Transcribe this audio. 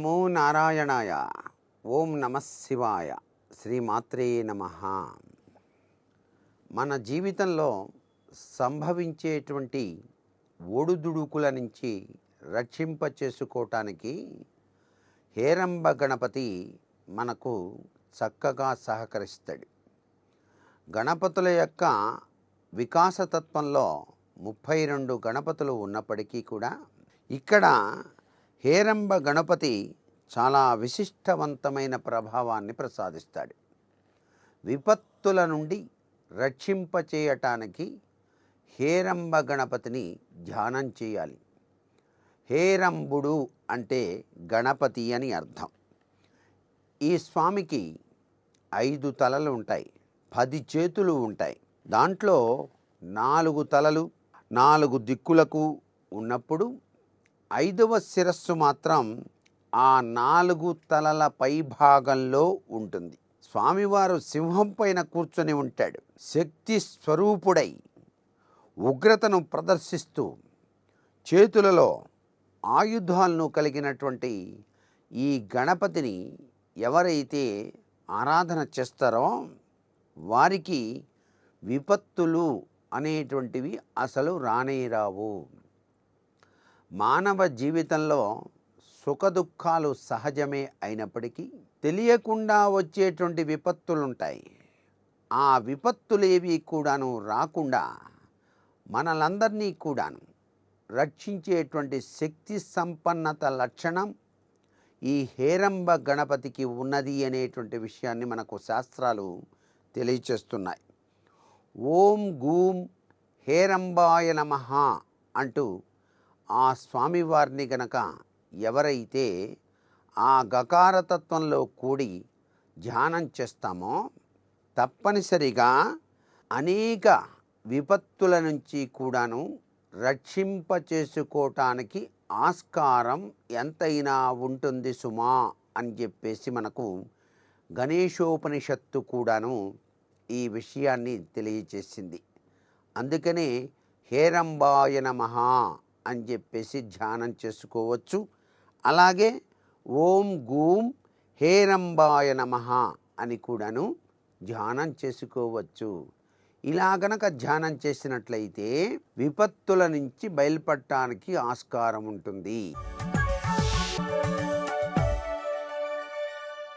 నమో నారాయణాయ. ఓం నమ శివాయ. శ్రీమాత్రే నమ. మన జీవితంలో సంభవించేటువంటి ఒడుదుడుకుల నుంచి రక్షింప చేసుకోవటానికి హేరంబ గణపతి మనకు చక్కగా సహకరిస్తాడు. గణపతుల యొక్క వికాసతత్వంలో ముప్పై రెండు గణపతులు ఉన్నప్పటికీ కూడా ఇక్కడ హేరంబ గణపతి చాలా విశిష్టవంతమైన ప్రభావాన్ని ప్రసాదిస్తాడు. విపత్తుల నుండి రక్షింపచేయటానికి హేరంబ గణపతిని ధ్యానం చేయాలి. హేరంబుడు అంటే గణపతి అని అర్థం. ఈ స్వామికి ఐదు తలలు ఉంటాయి పది చేతులు ఉంటాయి. దాంట్లో నాలుగు తలలు నాలుగు దిక్కులకు ఉన్నప్పుడు ఐదవ శిరస్సు మాత్రం ఆ నాలుగు తలల పై భాగంలో ఉంటుంది. స్వామివారు సింహం పైన కూర్చొని ఉంటాడు. శక్తి స్వరూపుడై ఉగ్రతను ప్రదర్శిస్తూ చేతులలో ఆయుధాలను కలిగినటువంటి ఈ గణపతిని ఎవరైతే ఆరాధన చేస్తారో వారికి విపత్తులు అనేటువంటివి అసలు రానే రావు. మానవ జీవితంలో సుఖదుఖాలు సహజమే అయినప్పటికీ తెలియకుండా వచ్చేటువంటి విపత్తులుంటాయి. ఆ విపత్తులేవి కూడాను రాకుండా మనలందరినీ కూడాను రక్షించేటువంటి శక్తి సంపన్నత లక్షణం ఈ హేరంబ గణపతికి ఉన్నది అనేటువంటి విషయాన్ని మనకు శాస్త్రాలు తెలియచేస్తున్నాయి. ఓం గూం హేరంబాయ నమ అంటూ ఆ స్వామివారిని గనక ఎవరైతే ఆ గకారతత్వంలో కూడి ధ్యానం చేస్తామో తప్పనిసరిగా అనేక విపత్తుల నుంచి కూడాను రక్షింప చేసుకోవటానికి ఆస్కారం ఎంతైనా ఉంటుంది సుమా అని చెప్పేసి మనకు గణేశోపనిషత్తు కూడాను ఈ విషయాన్ని తెలియచేసింది అందుకనే హేరంబాయ నమః అని చెప్పేసి ధ్యానం చేసుకోవచ్చు. అలాగే ఓం గూం హేరంబాయ నమ అని కూడాను ధ్యానం చేసుకోవచ్చు. ఇలా గనక ధ్యానం చేసినట్లయితే విపత్తుల నుంచి బయలుపడటానికి ఆస్కారం ఉంటుంది.